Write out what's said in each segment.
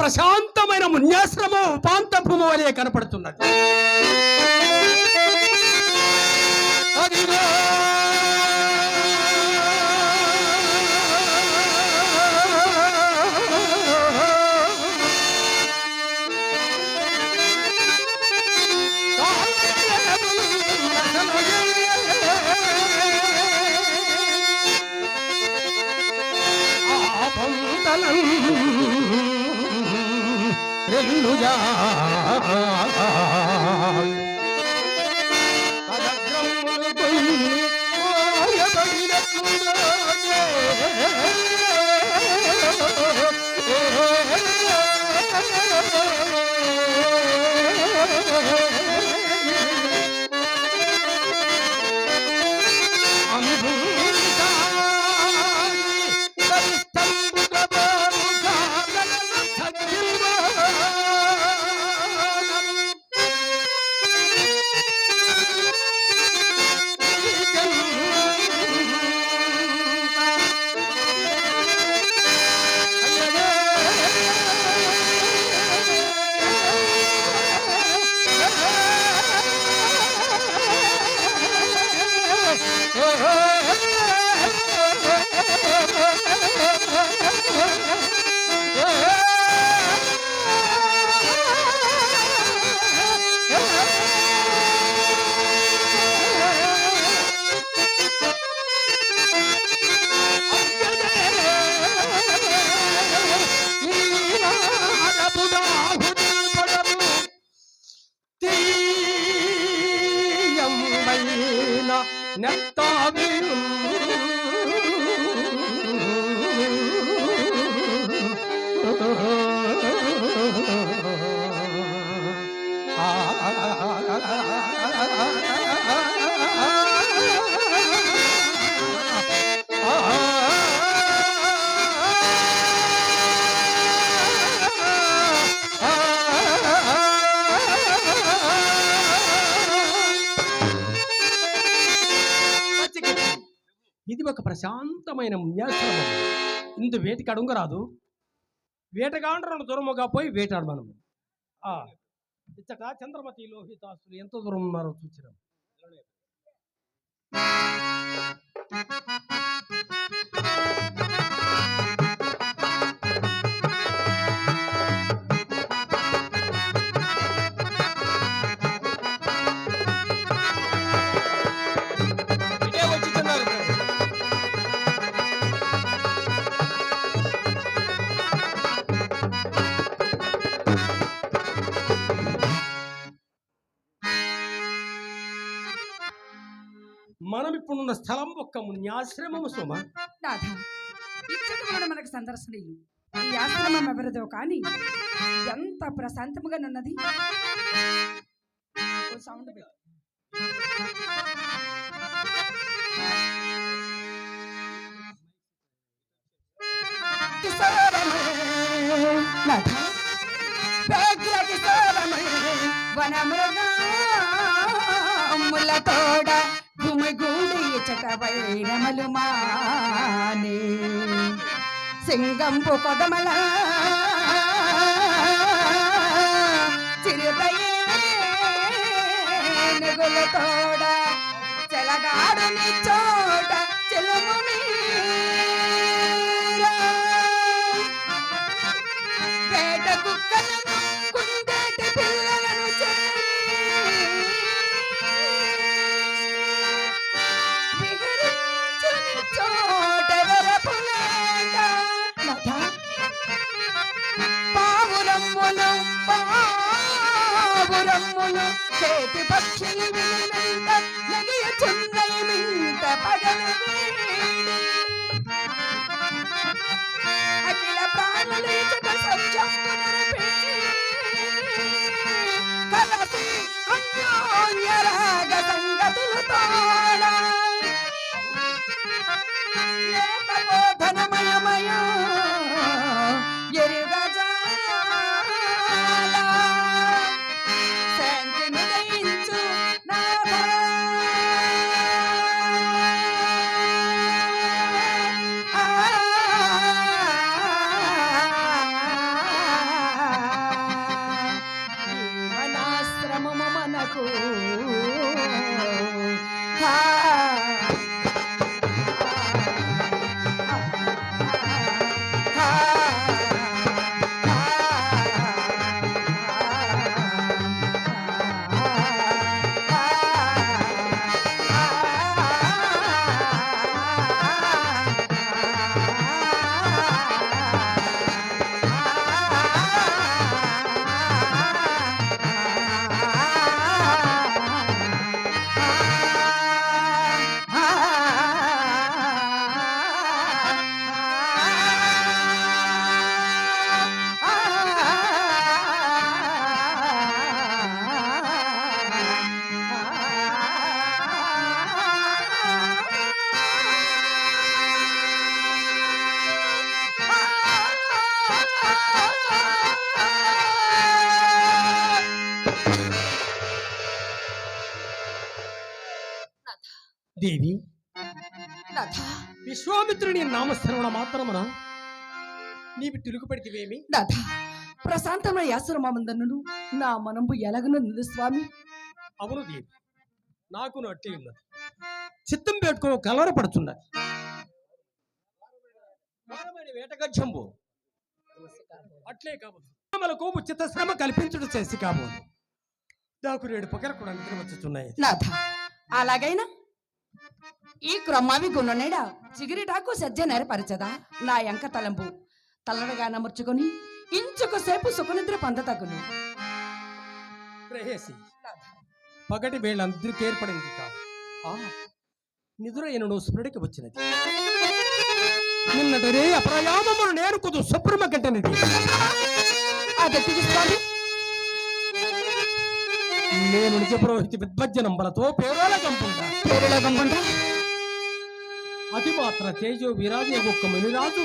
ప్రశాంతమైన మున్యాశ్రమం ఉపాంత భూమి వలె కనపడుతున్నది. Oh, நத்தாவியும் ఇది ఒక ప్రశాంతమైన మున్యాశ్రమం ఇందు వేటికి రాదు. వేటగాండ్రను దూరముగా పోయి వేటాడు మనం. ఇచ్చట చంద్రమతి లోహితాసులు ఎంత దూరం ఉన్నారో చూసినాం మనం ఇప్పుడున్న స్థలం ఒక్క మున్యాశ్రమము సుమ. నాథ ఇచ్చటి కూడా మనకు సందర్శనీయులు. ఈ ఆశ్రమం ఎవరిదో కానీ ఎంత ప్రశాంతముగా ఉన్నది సౌండ్ వనమృగముల తోడ భూమిగూడి వైరమలు మాని సింగంపు కొదమల చిరుతయ్యేనుగుల తోడ చెలగాడు చోట. చేతి పక్షులు వినినంత నగియుచున్నై మింట పగలు అఖిల ప్రాణులు కలసి సంగతులు తోడా దేవి? నాథ విశ్వామిత్రుని నామస్మరణ మాత్రమున నీవి తిరుగు పెడితివేమి నాథ ప్రశాంతమైన యాశ్రమమందను నా మనంబు ఎలాగను నిందు స్వామి. అవును దేవి. నాకు అట్లే ఉన్నది. చిత్తం పెట్టుకో కలవరపడుతున్నది వేటగజ్జంబు. అట్లే కాబోదు. మన కోపు చిత్తశ్రమ కల్పించుడు చేసి కాబోదు. నాకు రేడు పక్కన కూడా నిద్ర వచ్చుతున్నాయి అలాగైనా ఈ క్రొమ్మావి గుణనేడ చిగిరిటాకు సజ్జ నెరపరచదా? నా ఎంక తలంపు తల్లడగా నమర్చుకొని ఇంచుకు సేపు సుఖనిద్ర పొందతగును ప్రేయసి పగటి వేళ అందరికి ఏర్పడింది కాదు. ఆ, నిదుర స్ఫురణకి వచ్చినది. నిన్నటరే అప్రయామమును నేను కుదు సుప్రమ గంటనిది. నేను నిజ పురోహితి విద్వజ్జనంబలతో పేరోల కంపుంటా పేరులో గమ్ముంటా అతిమాత్ర తేజో విరాజే ఒక్క మునిరాజు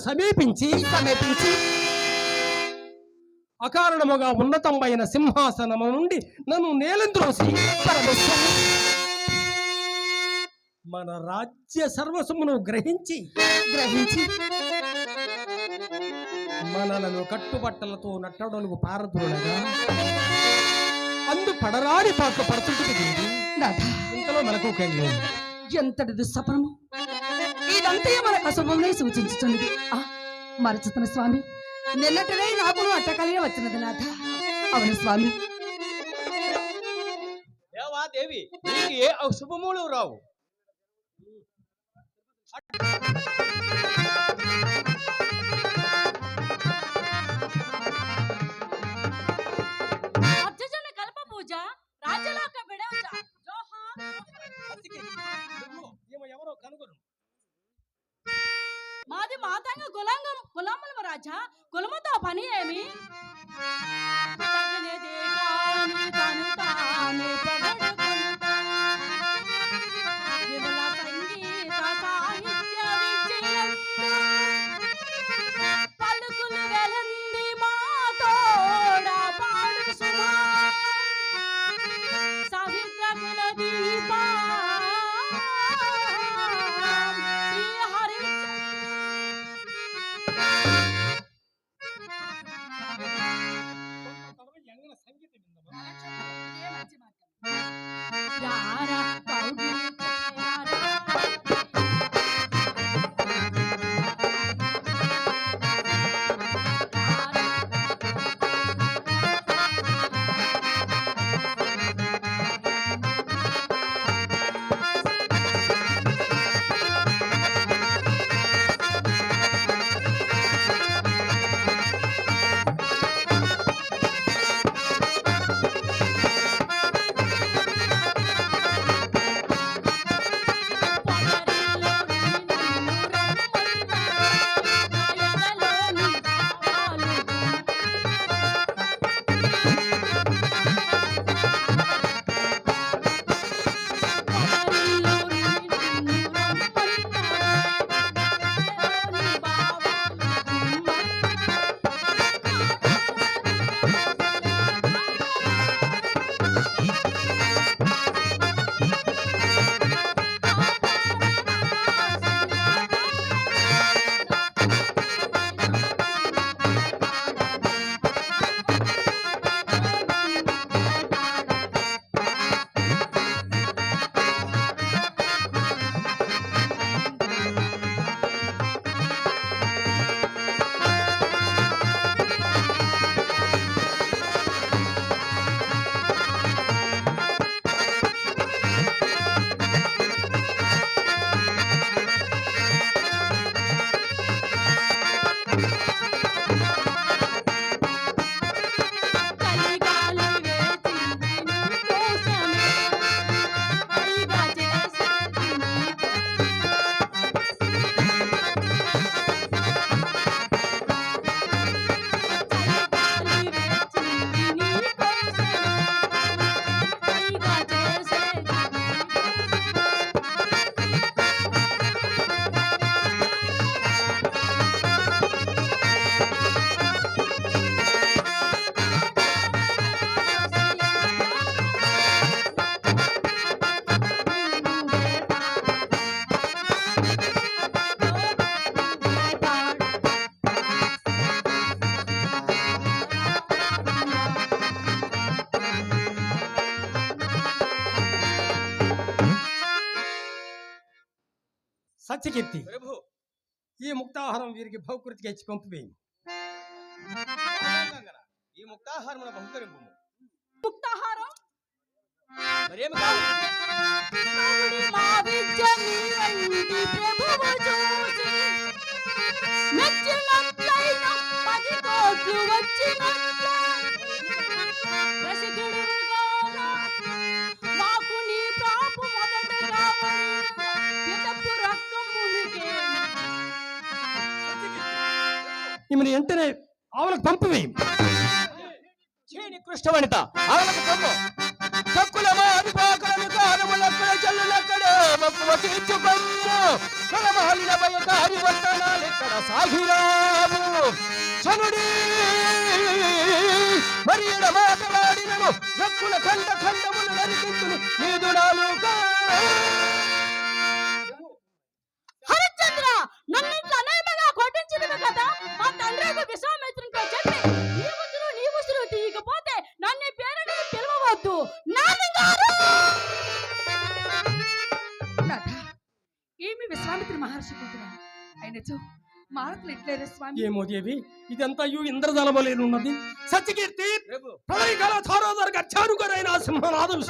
సమీపించి సమీపించి అకారణముగా ఉన్నతమైన సింహాసనము నుండి నన్ను నేలంద్రోసి మన రాజ్య సర్వస్వమును గ్రహించి గ్రహించి మనలను కట్టుబట్టలతో నట్టడలకు పారదూడగా పడరాని పాక పడుతుంటుంది ఇంతలో మనకు కలిగి ఎంతటి దుస్సపనము ఇదంతా మన కసుభంలో సూచించుతున్నది మరచుతున్న స్వామి నిన్నటినే నాకును అట్టకాలిగా వచ్చినది నాథ. అవును స్వామి. దేవా దేవి నీకు ఏ అశుభములు రావు? ప్రభు. ఈ ముక్తాహారం వీరికి భౌకృతికి ఇచ్చి పంపివేయి ఈ ముక్తాహారమున బహుకరింపు ముక్తాహారం? మరేమి ప్రభువు చేని కృష్ణ వనిత ఆవులకు కొమ్ము తక్కులమా అధిపాకులను కారములక్కడ చెల్లులక్కడ మక్కువ తీర్చుకొమ్ము కలమాలిన భయకారి వర్తనాలెక్కడ సాగిరాము. చనుడి మరి ఈడ మాటలాడినను? రక్కుల ఖండ ఖండములు నరికించును. నీదు నాలుగా హరిశ్చంద్ర నన్ను ఇట్లా కదా? మా తండ్రికి విశ్వామిత్రునితో మారతులు ఎట్లేరే స్వామి? ఏమో దేవి ఇదంతా ఇంద్రజలమలేనున్నది సత్యకీర్తి ప్రభు. ప్రళయకాల సింహనాథం